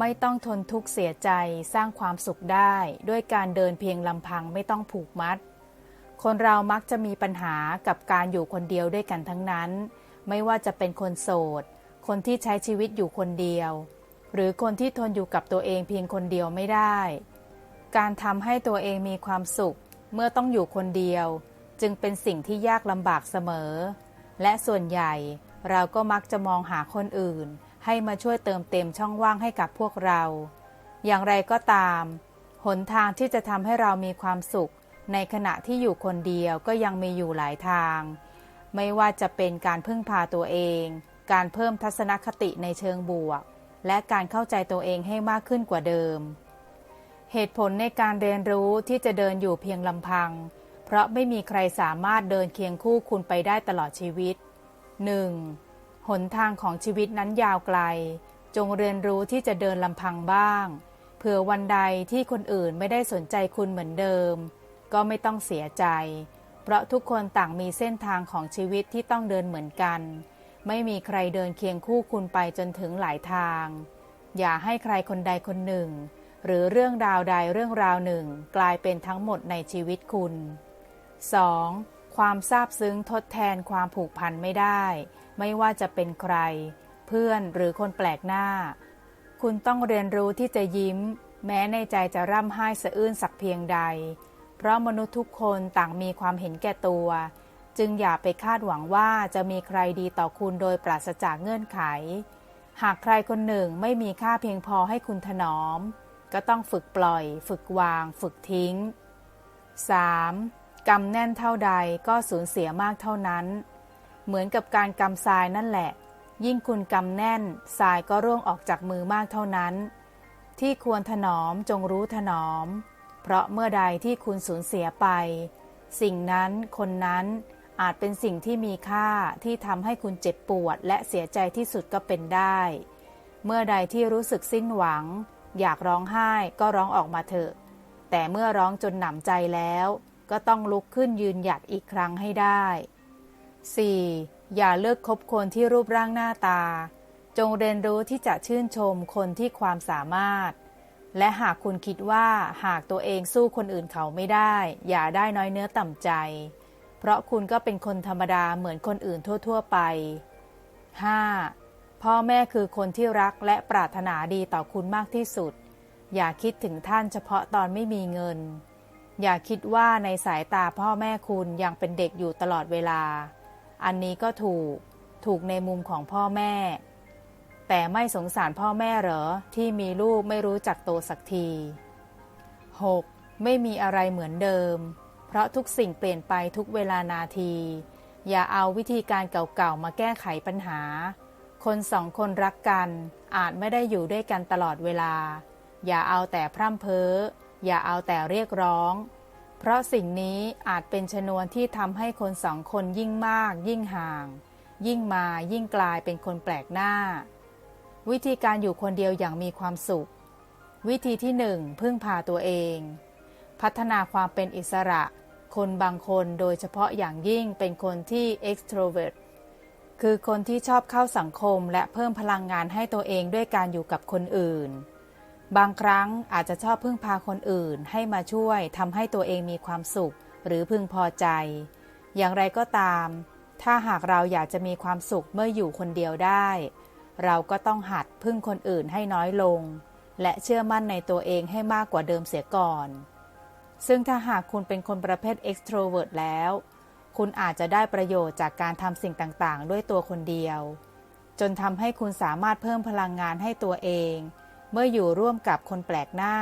ไม่ต้องทนทุกข์เสียใจสร้างความสุขได้ ด้วยการเดินเพียงลำพังไม่ต้องผูกมัด คนเรามักจะมีปัญหากับการอยู่คนเดียวด้วยกันทั้งนั้น ไม่ว่าจะเป็นคนโสด คนที่ใช้ชีวิตอยู่คนเดียว หรือคนที่ทนอยู่กับตัวเองเพียงคนเดียวไม่ได้ การทำให้ตัวเองมีความสุข เมื่อต้องอยู่คนเดียว จึงเป็นสิ่งที่ยากลำบากเสมอ และส่วนใหญ่เราก็มักจะมองหาคนอื่น ให้มาช่วยเติมเต็มช่องว่างให้กับพวกเรา อย่างไรก็ตาม หนทางที่จะทำให้เรามีความสุข ในขณะที่อยู่คนเดียวก็ยังมีอยู่หลายทาง ไม่ว่าจะเป็นการพึ่งพาตัวเอง การเพิ่มทัศนคติในเชิงบวก และการเข้าใจตัวเองให้มากขึ้นกว่าเดิม เหตุผลในการเรียนรู้ที่จะเดินอยู่เพียงลำพัง เพราะไม่มีใครสามารถเดินเคียงคู่คุณไปได้ตลอดชีวิต 1. หนทางของชีวิตนั้นยาวไกล จงเรียนรู้ที่จะเดินลำพังบ้าง เผื่อวันใดที่คนอื่นไม่ได้สนใจคุณเหมือนเดิม ก็ไม่ต้องเสียใจ เพราะทุกคนต่างมีเส้นทางของชีวิตที่ต้องเดินเหมือนกัน ไม่มีใครเดินเคียงคู่คุณไปจนถึงหลายทาง อย่าให้ใครคนใดคนหนึ่ง หรือเรื่องราวใดเรื่องราวหนึ่ง กลายเป็นทั้งหมดในชีวิตคุณ 2. ความซาบซึ้งทดแทนความผูกพันไม่ได้ ไม่ว่าจะเป็นใคร เพื่อนหรือคนแปลกหน้า คุณต้องเรียนรู้ที่จะยิ้ม แม้ในใจจะร่ำไห้สะอื้นสักเพียงใด เพราะมนุษย์ทุกคนต่างมีความเห็นแก่ตัว จึงอย่าไปคาดหวังว่าจะมีใครดีต่อคุณโดยปราศจากเงื่อนไข หากใครคนหนึ่งไม่มีค่าเพียงพอให้คุณถนอม ก็ต้องฝึกปล่อย ฝึกวาง ฝึกทิ้ง 3. กำแน่นเท่าใดก็สูญเสียมากเท่านั้น เหมือนกับการกำทรายนั่นแหละ ยิ่งคุณกำแน่นทรายก็ร่วงออกจากมือมากเท่านั้น ที่ควรถนอมจงรู้ถนอม เพราะเมื่อใดที่คุณสูญเสียไป สิ่งนั้นคนนั้นอาจเป็นสิ่งที่มีค่าที่ทำให้คุณเจ็บปวดและเสียใจที่สุดก็เป็นได้ เมื่อใดที่รู้สึกสิ้นหวัง อยากร้องไห้ก็ร้องออกมาเถอะ แต่เมื่อร้องจนหนำใจแล้ว ก็ต้องลุกขึ้นยืนหยัดอีกครั้งให้ได้ 4. อย่าเลิกคบคนที่รูปร่างหน้าตา จงเรียนรู้ที่จะชื่นชมคนที่ความสามารถ และหากคุณคิดว่าหากตัวเองสู้คนอื่นเขาไม่ได้ อย่าได้น้อยเนื้อต่ำใจ เพราะคุณก็เป็นคนธรรมดาเหมือนคนอื่นทั่ว ๆ ไป 5. พ่อแม่คือคนที่รักและปรารถนาดีต่อคุณมากที่สุด อย่าคิดถึงท่านเฉพาะตอนไม่มีเงิน อย่าคิดว่าในสายตาพ่อแม่คุณยังเป็นเด็กอยู่ตลอดเวลา อันนี้ก็ถูก ถูกในมุมของพ่อแม่ แต่ไม่สงสารพ่อแม่เหรอ ที่มีลูกไม่รู้จักโตสักที 6. ไม่มีอะไรเหมือนเดิม เพราะทุกสิ่งเปลี่ยนไปทุกเวลานาที อย่าเอาวิธีการเก่าๆมาแก้ไขปัญหา คนสองคนรักกันอาจไม่ได้อยู่ด้วยกันตลอดเวลา อย่าเอาแต่พร่ำเพ้อ อย่าเอาแต่เรียกร้อง เพราะสิ่งนี้อาจเป็นชนวนที่ทำให้คนสองคนยิ่งมาก ยิ่งห่าง ยิ่งมายิ่งกลายเป็นคนแปลกหน้า วิธีการอยู่คนเดียวอย่างมีความสุข วิธีที่หนึ่งพึ่งพาตัวเอง พัฒนาความเป็นอิสระ คนบางคนโดยเฉพาะอย่างยิ่งเป็นคนที่ extrovert คือคนที่ชอบเข้าสังคมและเพิ่มพลังงานให้ตัวเองด้วยการอยู่กับคนอื่น บางครั้งอาจจะชอบพึ่งพาคนอื่นให้มาช่วยทำให้ตัวเองมีความสุข หรือพึงพอใจ อย่างไรก็ตาม ถ้าหากเราอยากจะมีความสุขเมื่ออยู่คนเดียวได้ เราก็ต้องหัดพึ่งคนอื่นให้น้อยลง และเชื่อมั่นในตัวเองให้มากกว่าเดิมเสียก่อน ซึ่งถ้าหากคุณเป็นคนประเภท extrovert แล้ว คุณอาจจะได้ประโยชน์จากการทำสิ่งต่างๆ ด้วยตัวคนเดียว จนทำให้คุณสามารถเพิ่มพลังงานให้ตัวเอง มื่ออยู่ร่วมกับคนแปลกหน้า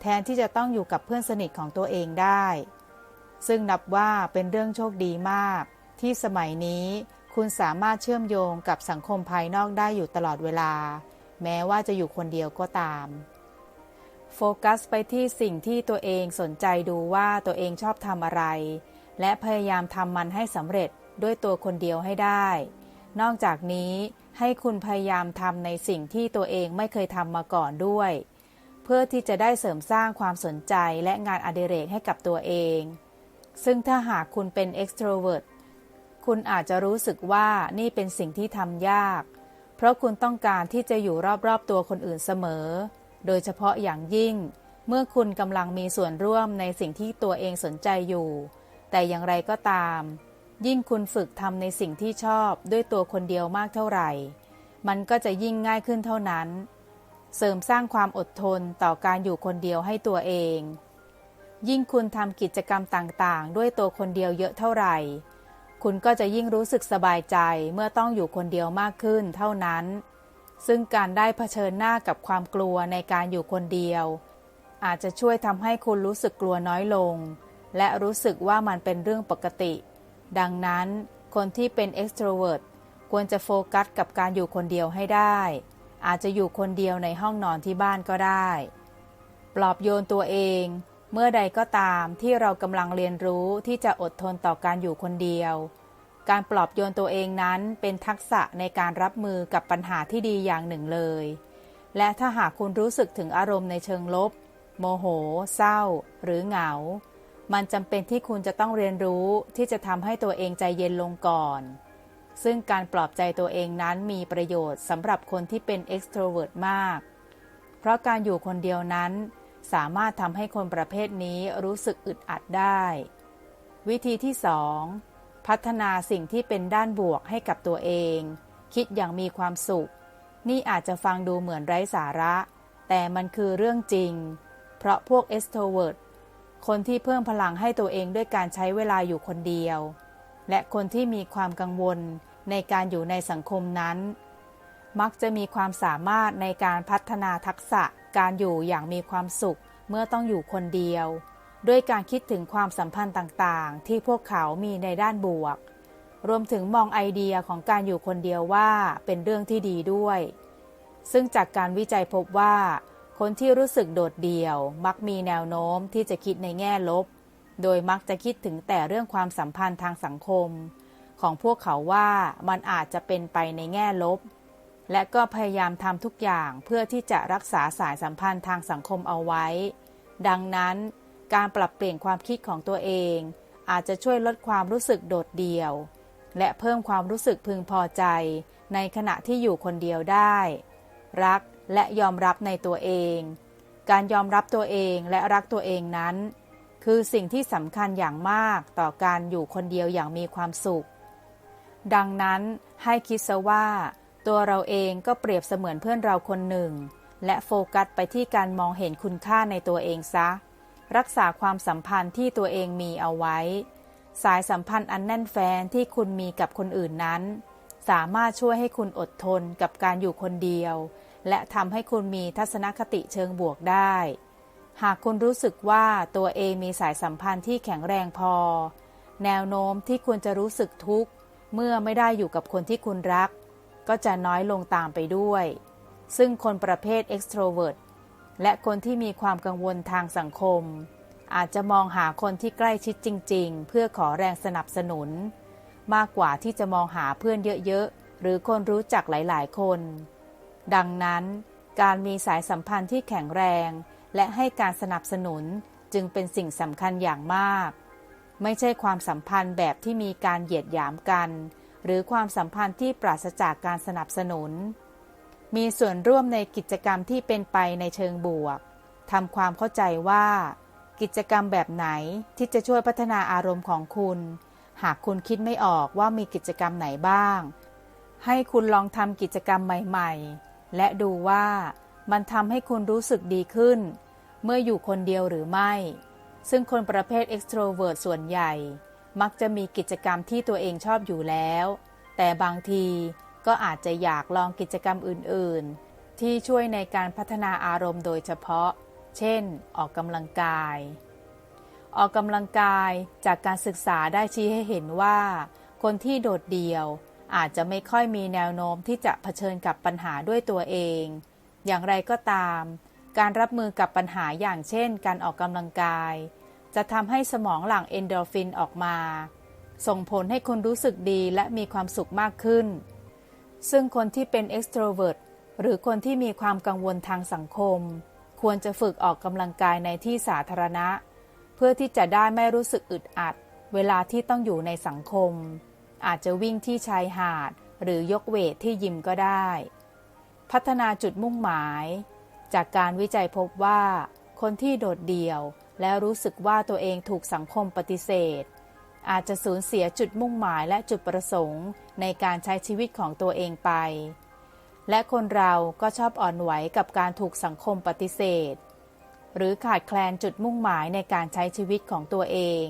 แทนที่จะต้องอยู่กับเพื่อนสนิทของตัวเองได้ ซึ่งนับว่าเป็นเรื่องโชคดีมาก ที่สมัยนี้คุณสามารถเชื่อมโยงกับสังคมภายนอกได้อยู่ตลอดเวลา แม้ว่าจะอยู่คนเดียวก็ตาม โฟกัสไปที่สิ่งที่ตัวเองสนใจดูว่าตัวเองชอบทำอะไร และพยายามทำมันให้สำเร็จด้วยตัวคนเดียวให้ได้ นอกจากนี้ ให้คุณพยายามทำในสิ่งที่ตัวเองไม่เคยทำมาก่อนด้วย เพื่อที่จะได้เสริมสร้างความสนใจและงานอดิเรกให้กับตัวเอง ซึ่งถ้าหากคุณเป็น extrovert คุณอาจจะรู้สึกว่านี่เป็นสิ่งที่ทำยาก เพเพราะคุณต้องการที่จะอยู่รอบๆตัวคนอื่นเสมอ โดยเฉพาะอย่างยิ่ง เมื่อคุณกำลังมีส่วนร่วมในสิ่งที่ตัวเองสนใจอยู่ แต่อย่างไรก็ตาม ยิ่งคุณฝึกทำในสิ่งที่ชอบด้วยตัวคนเดียวมากเท่าไหร่ มันก็จะยิ่งง่ายขึ้นเท่านั้น เสริมสร้างความอดทนต่อการอยู่คนเดียวให้ตัวเอง ยิ่งคุณทำกิจกรรมต่างๆ ด้วยตัวคนเดียวเยอะเท่าไหร่ คุณก็จะยิ่งรู้สึกสบายใจเมื่อต้องอยู่คนเดียวมากขึ้นเท่านั้น ซึ่งการได้เผชิญหน้ากับความกลัวในการอยู่คนเดียว อาจจะช่วยทำให้คุณรู้สึกกลัวน้อยลง และรู้สึกว่ามันเป็นเรื่องปกติ ดังนั้นคนที่เป็น extrovert ควรจะโฟกัสกับการอยู่คนเดียวให้ได้ อาจจะอยู่คนเดียวในห้องนอนที่บ้านก็ได้ ปลอบโยนตัวเอง เมื่อใดก็ตามที่เรากำลังเรียนรู้ที่จะอดทนต่อการอยู่คนเดียว การปลอบโยนตัวเองนั้นเป็นทักษะในการรับมือกับปัญหาที่ดีอย่างหนึ่งเลย และถ้าหากคุณรู้สึกถึงอารมณ์ในเชิงลบ โมโห เศร้า หรือเหงา มันจำเป็นที่คุณจะต้องเรียนรู้ที่จะทำให้ตัวเองใจเย็นลงก่อน ซึ่งการปลอบใจตัวเองนั้นมีประโยชน์สำหรับคนที่เป็น extrovert มาก เพราะการอยู่คนเดียวนั้น สามารถทำให้คนประเภทนี้รู้สึกอึดอัดได้ วิธีที่ 2 พัฒนาสิ่งที่เป็นด้านบวกให้กับตัวเอง คิดอย่างมีความสุข นี่อาจจะฟังดูเหมือนไร้สาระ แต่มันคือเรื่องจริง เพราะพวก extrovert คนที่เพิ่มพลังให้ตัวเองด้วยการใช้เวลาอยู่คนเดียว และคนที่มีความกังวลในการอยู่ในสังคมนั้น มักจะมีความสามารถในการพัฒนาทักษะการอยู่อย่างมีความสุขเมื่อต้องอยู่คนเดียว ด้วยการคิดถึงความสัมพันธ์ต่างๆ ที่พวกเขามีในด้านบวก รวมถึงมองไอเดียของการอยู่คนเดียวว่าเป็นเรื่องที่ดีด้วย ซึ่งจากการวิจัยพบว่า คนที่รู้สึกโดดเดี่ยว มักมีแนวโน้มที่จะคิดในแง่ลบ โดยมักจะคิดถึงแต่เรื่องความสัมพันธ์ทางสังคม ของพวกเขาว่ามันอาจจะเป็นไปในแง่ลบ และก็พยายามทำทุกอย่างเพื่อที่จะรักษาสายสัมพันธ์ทางสังคมเอาไว้ ดังนั้น การปรับเปลี่ยนความคิดของตัวเอง อาจจะช่วยลดความรู้สึกโดดเดี่ยว และเพิ่มความรู้สึกพึงพอใจ ในขณะที่อยู่คนเดียวได้ รักและยอมรับในตัวเอง การยอมรับตัวเองและรักตัวเองนั้น คือสิ่งที่สำคัญอย่างมากต่อการอยู่คนเดียวอย่างมีความสุข ดังนั้นให้คิดซะว่า ตัวเราเองก็เปรียบเสมือนเพื่อนเราคนหนึ่ง และโฟกัสไปที่การมองเห็นคุณค่าในตัวเองซะ รักษาความสัมพันธ์ที่ตัวเองมีเอาไว้ สายสัมพันธ์อันแน่นแฟ้นที่คุณมีกับคนอื่นนั้น สามารถช่วยให้คุณอดทนกับการอยู่คนเดียว และทำให้คุณมีทัศนคติเชิงบวกได้ หากคุณรู้สึกว่าตัวเองมีสายสัมพันธ์ที่แข็งแรงพอ แนวโน้มที่คุณจะรู้สึกทุกข์ เมื่อไม่ได้อยู่กับคนที่คุณรัก ก็จะน้อยลงตามไปด้วย ซึ่งคนประเภท extrovert และคนที่มีความกังวลทางสังคม อาจจะมองหาคนที่ใกล้ชิดจริง ๆ เพื่อขอแรงสนับสนุน มากกว่าที่จะมองหาเพื่อนเยอะๆ หรือคนรู้จักหลายๆ คน ดังนั้น การมีสายสัมพันธ์ที่แข็งแรง และให้การสนับสนุนจึงเป็นสิ่งสำคัญอย่างมาก ไม่ใช่ความสัมพันธ์แบบที่มีการเหยียดหยามกัน หรือความสัมพันธ์ที่ปราศจากการสนับสนุน มีส่วนร่วมในกิจกรรมที่เป็นไปในเชิงบวกทำความเข้าใจว่า กิจกรรมแบบไหนที่จะช่วยพัฒนาอารมณ์ของคุณ หากคุณคิดไม่ออกว่ามีกิจกรรมไหนบ้าง ให้คุณลองทำกิจกรรมใหม่ ๆ และดูว่ามันทำให้คุณรู้สึกดีขึ้น เมื่ออยู่คนเดียวหรือไม่ ซึ่งคนประเภท extrovert ส่วนใหญ่ มักจะมีกิจกรรมที่ตัวเองชอบอยู่แล้ว แต่บางทีก็อาจจะอยากลองกิจกรรมอื่น ๆ ที่ช่วยในการพัฒนาอารมณ์โดยเฉพาะ เช่น ออกกำลังกาย ออกกำลังกายจากการศึกษาได้ชี้ให้เห็นว่า คนที่โดดเดี่ยวอาจจะไม่ค่อยมีแนวโน้มที่จะเผชิญกับปัญหาด้วยตัวเอง อย่างไรก็ตาม การรับมือกับปัญหาอย่างเช่น การออกกำลังกาย จะทำให้สมองหลั่งเอนโดรฟินออกมา ส่งผลให้คุณรู้สึกดีและมีความสุขมากขึ้น ซึ่งคนที่เป็น extrovert หรือคนที่มีความกังวลทางสังคม ควรจะฝึกออกกำลังกายในที่สาธารณะ เพื่อที่จะได้ไม่รู้สึกอึดอัด เวลาที่ต้องอยู่ในสังคม อาจจะวิ่งที่ชายหาด หรือยกเวทที่ยิมก็ได้ พัฒนาจุดมุ่งหมาย จากการวิจัยพบว่า คนที่โดดเดี่ยว แล้วรู้สึกว่าตัวเองถูกสังคมปฏิเสธ อาจจะสูญเสียจุดมุ่งหมายและจุดประสงค์ ในการใช้ชีวิตของตัวเองไป และคนเราก็ชอบอ่อนไหวกับการถูกสังคมปฏิเสธ หรือขาดแคลนจุดมุ่งหมายในการใช้ชีวิตของตัวเอง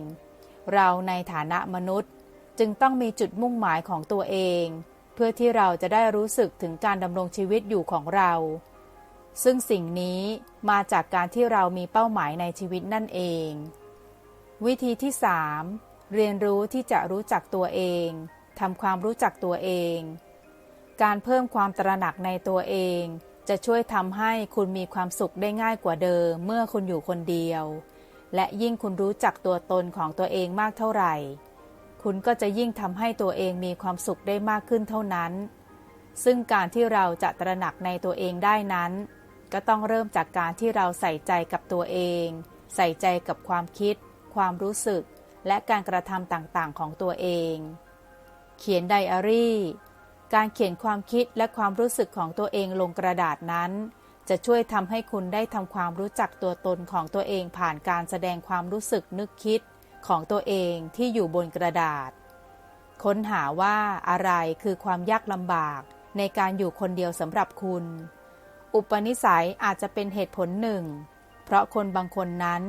เราในฐานะมนุษย์จึงต้องมีจุดมุ่งหมายของตัวเอง เพื่อที่เราจะได้รู้สึกถึงการดำรงชีวิตอยู่ของเรา ซึ่งสิ่งนี้มาจากการที่เรามีเป้าหมายในชีวิตนั่นเอง วิธีที่ 3. เรียนรู้ที่จะรู้จักตัวเองทำความรู้จักตัวเอง การเพิ่มความตระหนักในตัวเอง จะช่วยทำให้คุณมีความสุขได้ง่ายกว่าเดิม เมื่อคุณอยู่คนเดียว และยิ่งคุณรู้จักตัวตนของตัวเองมากเท่าไหร่ คุณก็จะยิ่งทำให้ตัวเองมีความสุขได้มากขึ้นเท่านั้น ซึ่งการที่เราจะตระหนักในตัวเองได้นั้น ก็ต้องเริ่มจากการที่เราใส่ใจกับตัวเอง ใส่ใจกับความคิด ความรู้สึก และการกระทำต่างๆ ของตัวเอง เขียนไดอารี่ การเขียนความคิดและความรู้สึกของตัวเองลงกระดาษนั้น จะช่วยทำให้คุณได้ทำความรู้จักตัวตนของตัวเองผ่านการแสดงความรู้สึกนึกคิดของตัวเองที่อยู่บนกระดาษ ค้นหาว่าอะไรคือความยากลำบากในการอยู่คนเดียวสำหรับคุณ อุปนิสัยอาจจะเป็นเหตุผลหนึ่ง เพราะคนบางคนนั้น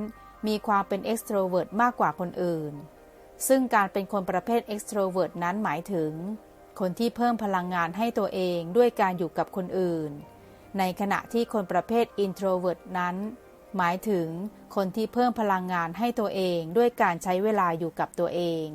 มีความเป็น extrovert มากกว่าคนอื่น ซึ่งการเป็นคนประเภท extrovert นั้นหมายถึง คนที่เพิ่มพลังงานให้ตัวเองด้วยการอยู่กับคนอื่น ในขณะที่คนประเภท introvert นั้น หมายถึงคนที่เพิ่มพลังงานให้ตัวเองด้วยการใช้เวลาอยู่กับตัวเอง